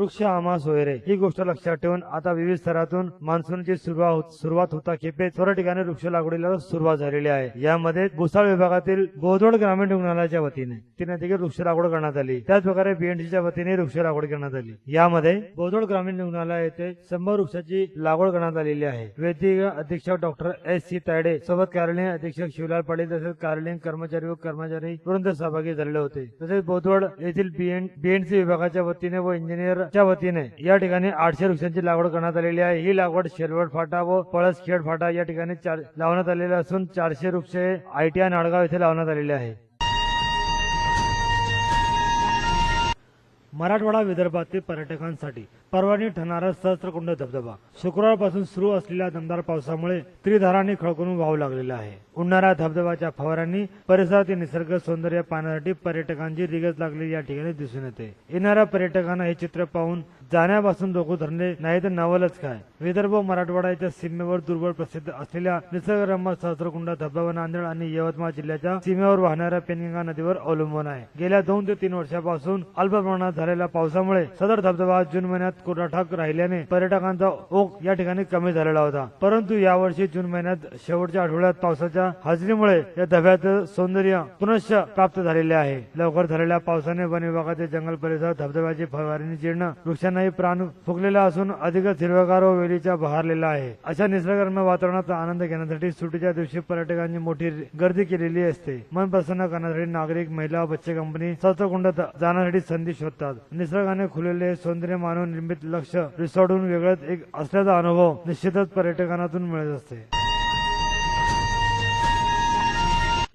वृक्ष आम्हा सोयरे ही गोष्ट लक्षात ठेवून आता विविध स्तरातून मान्सूनची सुरुवात सुरुवात होता खेपे सर्व ठिकाणी वृक्ष लागवडीला सुरुवात झालेली आहे. यामध्ये भुसाळ विभागातील बोधोड ग्रामीण रुग्णालयाच्या वतीने तिने देखील वृक्ष लागवड करण्यात आली. त्याच प्रकारे बीएनसीच्या वतीने वृक्ष लागवड करण्यात आली. यामध्ये गोदवड ग्रामीण रुग्णालय येथे शंभर वृक्षाची लागवड करण्यात आलेली आहे. वैद्यकीय अधीक्षक डॉक्टर एस सी तायडे सोबत कार्यालयीन अधीक्षक शिवलाल पाटील तसेच कार्यालयीन कर्मचारी व कर्मचारी वृंद सहभागी झालेले होते. तसेच बोधवड येथील बीएन बीएनसी विभागाच्या वतीने व इंजिनियर इंजिनियरच्या वतीने या ठिकाणी आठशे वृक्षांची लागवड करण्यात आलेली आहे. ही लागवड शेरवड फाटा व पळसखेड फाटा या ठिकाणी चार- लावण्यात आलेले असून चारशे वृक्षे आयटीआय नाडगाव येथे लावण्यात आलेले आहे. मराठवाडा विदर्भातील पर्यटकांसाठी परवानी ठरणारा सहस्त्रकुंड धबधबा शुक्रवारपासून सुरू असलेल्या दमदार पावसामुळे त्रिधारांनी खळकळून वाहू लागलेला आहे. उन्हाळा धबधबाच्या फवारांनी परिसरातील निसर्ग सौंदर्य पाहण्यासाठी पर्यटकांची रिगज लागलेली या ठिकाणी दिसून येते. येणाऱ्या पर्यटकांना हे चित्र पाहून जाण्यापासून डोकं धरले नाही तर नवलच काय? विदर्भ मराठवाड्याच्या सीमेवर दुर्बळ प्रसिद्ध असलेल्या निसर्गरम्य सहस्रकुंड धबधबा नांदेड आणि यवतमाळ जिल्ह्याच्या सीमेवर वाहणाऱ्या पेनगंगा नदीवर अवलंबून आहे. गेल्या दोन ते तीन वर्षापासून अल्प प्रमाणात झालेल्या पावसामुळे सदर धबधबा जून महिन्यात कोरडाठाक राहिल्याने पर्यटकांचा ओघ या ठिकाणी कमी झालेला होता. परंतु यावर्षी जून महिन्यात शेवटच्या आठवड्यात पावसाच्या हजेरीमुळे या धब्याचं सौंदर्य पुनश्च प्राप्त झालेले आहे. लवकर झालेल्या पावसाने वन विभागाचे जंगल परिसर धबधब्याची फवारणी जीर्ण वृक्षांनाही प्राण फुगलेला असून अधिकच हिरवगार व वेलीच्या बहारलेला आहे. अशा निसर्गरम्य वातावरणाचा आनंद घेण्यासाठी सुट्टीच्या दिवशी पर्यटकांची मोठी गर्दी केलेली असते. मन प्रसन्न करण्यासाठी नागरिक महिला बच्चे कंपनी सहस्त्रकुंड जाण्यासाठी संधी शोधतात. निसर्गाने खुलेले सौंदर्य मानून निर्मित लक्ष रिसॉर्टहून वेगळंच एक असल्याचा अनुभव निश्चितच पर्यटकांतून मिळत असते.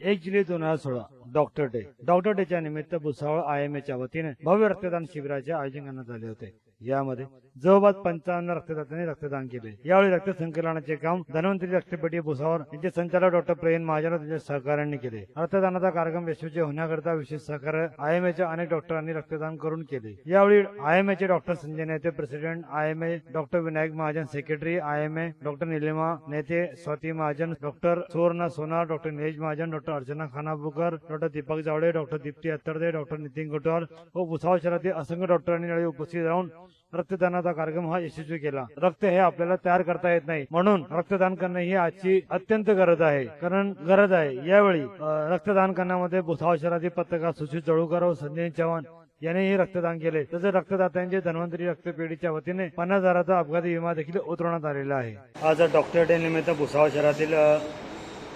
एक जुलै दोन हजार सोळा डॉक्टर डे डॉक्टर डेच्या निमित्त भुसावळ आय एम एच्या वतीने भव्य रक्तदान शिबिराचे आयोजन करण्यात आले होते. यामध्ये जवळपास पंचावन्न रक्तदात्यांनी रक्तदान केले. यावेळी रक्त संकलनाचे काम धन्वंतरी रक्तपेटी भुसावर यांचे संचालक डॉक्टर प्रेम महाजन व त्यांच्या केले. रक्तदानाचा कार्यक्रम यशस्वी होण्याकरिता विशेष सहकार्य आय एम एच्या अनेक डॉक्टरांनी रक्तदान करून केले. यावेळी I M एचे doctor Sanjay Nete president I M A doctor Vinayak Mahajan secretary I M A doctor Nilima Nete Swati Mahajan doctor Suvarna Sonar doctor Nilesh Mahajan doctor Archana Khanapurkar doctor Deepak Javade doctor Deepti Attarde doctor Nitin Gotwar व भुसावळ शहरातील असंख्य डॉक्टरांनी यावेळी उपस्थित राहून रक्तदानाचा कार्यक्रम हा यशस्वी केला. रक्त हे आपल्याला तयार करता येत नाही. म्हणून रक्तदान करणं ही आजची अत्यंत गरज आहे. कारण गरज आहे. यावेळी रक्तदान करण्यामध्ये भुसावळ शहरातील पत्रकार सुशील जळूकर व संजय चव्हाण यांनीही रक्तदान केले. तसेच रक्तदात्यांचे धन्वंतरी रक्तपेढीच्या वतीने पन्नास हजाराचा अपघाती विमा देखील उतरवण्यात आलेला आहे. आज डॉक्टर डे निमित्त भुसावळ शहरातील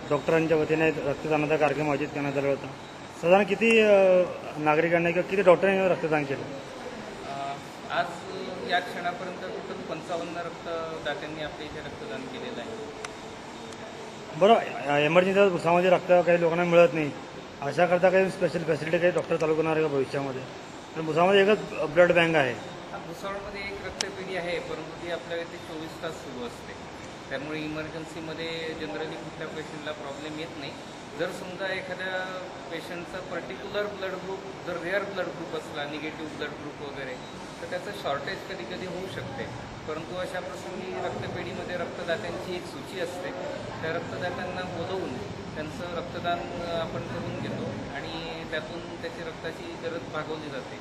डॉक्टरांच्या वतीने रक्तदानाचा कार्यक्रम आयोजित करण्यात आला होता. साधारण किती नागरिकांनी किंवा किती डॉक्टरांनी रक्तदान केलं? आज या क्षणापर्यंत टोटल पंचावन्न रक्तदात्यांनी आपल्या इथे रक्तदान केलेलं आहे? बरं एमर्जन्सी भुसामध्ये रक्त काही लोकांना मिळत नाही. अशा करता काही स्पेशल फॅसिलिटी काही डॉक्टर चालू करणार आहे का भविष्यामध्ये? तर भुसामध्ये एकच ब्लड बँक आहे. भुसावळमध्ये एक रक्तपेढी आहे परंतु ती आपल्या इथे चोवीस तास सुरू असते. त्यामुळे इमर्जन्सीमध्ये जनरली कुठल्या पेशंटला प्रॉब्लेम येत नाही. जर समजा एखाद्या पेशंटचा पर्टिक्युलर ब्लड ग्रुप जर रेअर ब्लड ग्रुप असला निगेटिव्ह ब्लड ग्रुप वगैरे तर त्याचं शॉर्टेज कधी कधी होऊ शकते. परंतु अशा प्रसंगी रक्तपेढीमध्ये रक्तदात्यांची एक सूची असते. त्या रक्तदात्यांना बोलवून त्यांचं रक्तदान आपण करून घेतो आणि त्यातून त्याची रक्ताची गरज भागवली जाते.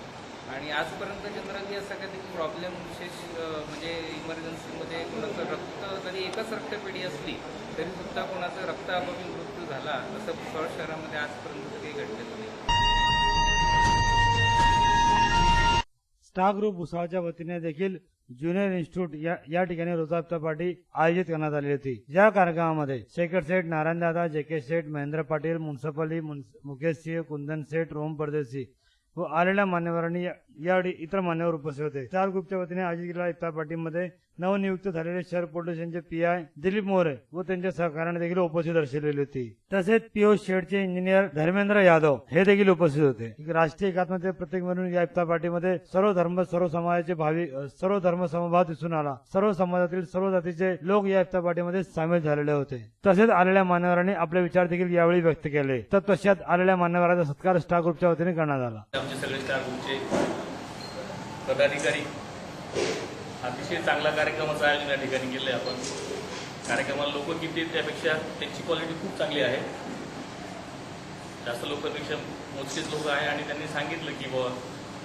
आणि आजपर्यंत जनरली असा कधी प्रॉब्लेम विशेष म्हणजे इमर्जन्सीमध्ये कोणाचं रक्त जरी एकच रक्तपेढी असली तरी सुद्धा रक्त रक्ताअभावी मृत्यू झाला तसं भुसावळ शहरामध्ये आजपर्यंत काही घडलेलं नाही. स्टार ग्रुप भुसावळच्या वतीने देखील ज्युनियर इन्स्टिट्यूट या, या ठिकाणी रोजाप्ता पार्टी आयोजित करण्यात आली होती. या कार्यक्रमामध्ये शेखर सेठ नारायण दादा जे के सेठ महेंद्र पाटील मुन्सिपली मुकेश सिंह कुंदन सेठ रोम परदेशी व आलेल्या मान्यवरांनी या- यावेळी इतर मान्यवर उपस्थित होते. स्टार ग्रुपच्या वतीने आयोजित केलेल्या इफ्तार पार्टीमध्ये नवनियुक्त झालेले शहर पोलीस यांचे पी आय दिलीप मोरे व त्यांच्या सहकार्याने देखील उपस्थित दर्शवलेली होती. तसेच पीओ शेडचे इंजिनियर धर्मेंद्र यादव हे देखील उपस्थित होते. राष्ट्रीय एकात्मते प्रतीक म्हणून या इफ्तार पार्टीमध्ये सर्व धर्म सर्व समाजाचे भावी सर्व धर्म समभाव दिसून आला. सर्व समाजातील सर्व जातीचे लोक या इफ्तार पार्टीमध्ये सामील झालेले होते. तसेच आलेल्या मान्यवरांनी आपले विचार देखील यावेळी व्यक्त केले. तत्पश्चात आलेल्या मान्यवरांचा सत्कार स्टार ग्रुपच्या वतीने करण्यात आला. आमचे सगळे स्टार ग्रुपचे पदाधिकारी अतिशय चांगला कार्यक्रमाचं आयोजन या ठिकाणी केलं आहे आपण. कार्यक्रमाला लोक किती त्यापेक्षा त्यांची क्वालिटी खूप चांगली आहे. जास्त लोकांपेक्षा मोजकेच लोक आहे आणि त्यांनी सांगितलं की बुवा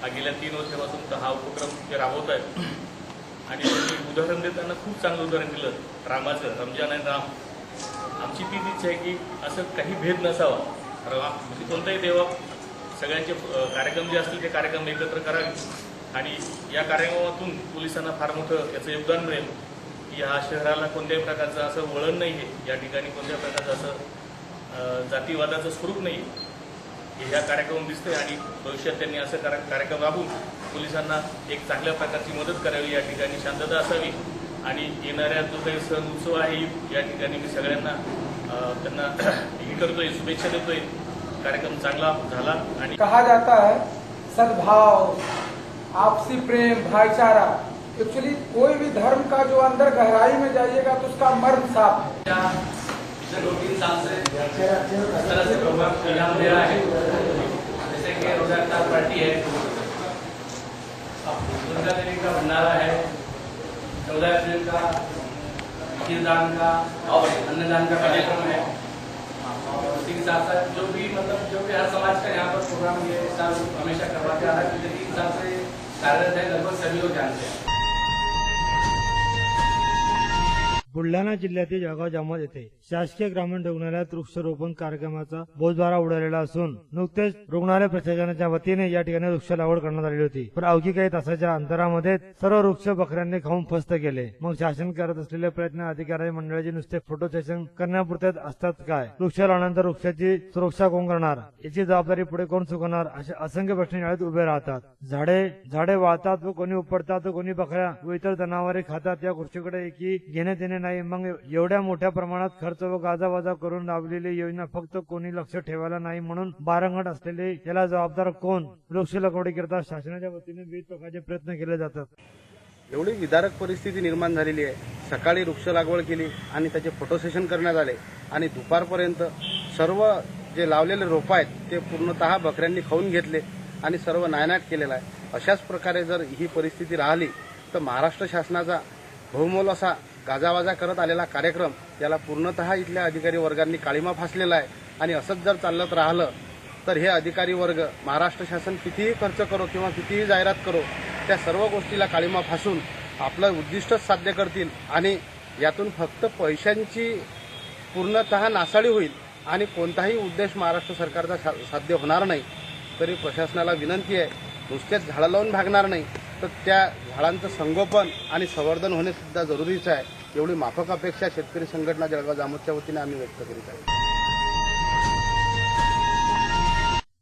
हा गेल्या तीन वर्षापासून तर हा उपक्रम ते राबवत आहेत. आणि उदाहरण देताना खूप चांगलं उदाहरण दिलं रामाचं रमजान आणि राम. आमची तीच इच्छा आहे की असं काही भेद नसावा. राम म्हणजे कोणताही देवा सगळ्यांचे कार्यक्रम जे असतील ते कार्यक्रम एकत्र करावे. आणि या कार्यक्रमातून पोलिसांना फार मोठं याचं योगदान मिळेल. की ह्या शहराला कोणत्याही प्रकारचं असं वळण नाही आहे. या ठिकाणी कोणत्याही प्रकारचं असं जातीवादाचं स्वरूप नाही हे ह्या कार्यक्रम दिसते आणि भविष्यात त्यांनी असं कार्यक्रम राबवून पोलिसांना एक चांगल्या प्रकारची मदत करावी. या ठिकाणी शांतता असावी. आणि येणाऱ्या जो काही सण उत्सव आहे या ठिकाणी मी सगळ्यांना त्यांना हे करतोय शुभेच्छा देतोय. कार्यक्रम चांगला झाला आणि कहा जाता है सद्भाव. आपसी प्रेम, भाईचारा। एक्चुअली कोई भी धर्म का जो अंदर गहराई में जाइएगा तो उसका मर्म साफ़ है। जैसे दुर्गा देवी का भंडारा है। चौदह अप्रैल का खीरदान का और अन्नदान का कार्यक्रम है। उसी के साथ साथ जो भी मतलब जो भी हर समाज का यहाँ पर प्रोग्राम ये साल हमेशा करवाते आ रहा है तीन साल से कार्यरत है लगभग सभी लोग जानते हैं बुलढाणा जिल्ह्यातील जळगाव जामोद येथे शासकीय ग्रामीण रुग्णालयात वृक्षारोपण कार्यक्रमाचा बोजबारा उडालेला असून नुकतेच रुग्णालय प्रशासनाच्या वतीने या ठिकाणी वृक्ष लागवड करण्यात आली होती. पण अवघी काही तासाच्या अंतरामध्ये सर्व वृक्ष बकऱ्यांनी खाऊन फस्त केले. मग शासन करत असलेले प्रयत्न अधिकारी मंडळाचे नुसते फोटो सेशन करण्यापुरते असतात काय? वृक्ष लावल्यानंतर वृक्षाची सुरक्षा कोण करणार? याची जबाबदारी पुढे कोण चुकवणार? असे असंख्य प्रश्न शाळेत उभे राहतात. झाडे झाडे वाळतात व कोणी उपडतात व कोणी बकऱ्या व इतर जनावरे खातात. या गोष्टीकडे की घेण्यात येणे नाही. मग एवढ्या मोठ्या प्रमाणात खर्च व गाजावाजा करून राबलेली योजना फक्त कोणी लक्ष ठेवायला नाही म्हणून बारंगट असलेले याला जबाबदार कोण? वृक्ष लागवडीकरता शासनाच्या वतीने विविध प्रकारचे प्रयत्न केले जातात. एवढी विदारक परिस्थिती निर्माण झालेली आहे. सकाळी वृक्ष लागवड केली आणि त्याचे फोटो सेशन करण्यात आले. आणि दुपारपर्यंत सर्व जे लावलेले रोपं आहेत ते पूर्णतः बकऱ्यांनी खाऊन घेतले आणि सर्व नायनाट केलेला आहे. अशाच प्रकारे जर ही परिस्थिती राहिली तर महाराष्ट्र शासनाचा बहुमोल असा गाजावाजा करत आलेला कार्यक्रम याला पूर्णतः इथल्या अधिकारी वर्गांनी काळीमा फासलेला आहे. आणि असंच जर चालत राहिलं तर हे अधिकारी वर्ग महाराष्ट्र शासन कितीही खर्च करो किंवा कितीही जाहिरात करो त्या सर्व गोष्टीला काळीमा फासून आपलं उद्दिष्टच साध्य करतील आणि यातून फक्त पैशांची पूर्णतः नासाडी होईल आणि कोणताही उद्देश महाराष्ट्र सरकारचा सा- साध्य होणार नाही. तरी प्रशासनाला विनंती आहे नुसतेच झाडं लावून भागणार नाही. तर त्या झाडांचं संगोपन आणि संवर्धन होणे सुद्धा जरुरीचं आहे एवढी माफक अपेक्षा शेतकरी संघटना जळगाव जामोदच्या वतीने आम्ही व्यक्त करीत आहे.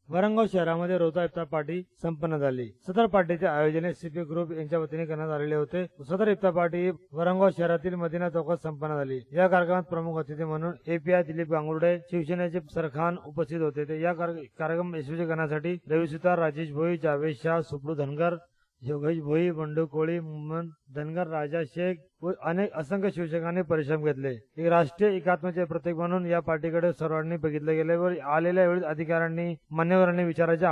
वरंगाव शहरामध्ये रोजा इफ्तार पार्टी संपन्न झाली. सदर पार्टीचे आयोजन सीपी ग्रुप यांच्या वतीने करण्यात आलेले होते. सदर इफ्तार पार्टी वरंगाव शहरातील मदिना चौकात संपन्न झाली. या कार्यक्रमात प्रमुख अतिथी म्हणून एपीआय दिलीप गांगुर्डे शिवसेनेचे सरखान उपस्थित होते. ते या कार्य- कार्यक्रम यशस्वी करण्यासाठी रवी सुतार राजेश भोई जावेद शाह सुप्रू धनगर योगेश भोई बंडू कोळी मोहम्मद धनगर राजा शेख व अनेक असंख्य शिवसैनिकांनी परिश्रम घेतले. एक राष्ट्रीय एकात्मचे प्रतीक म्हणून या पार्टीकडे सर्वांनी बघितले गेले व आलेल्या वेळी अधिकाऱ्यांनी मान्यवरांनी विचाराच्या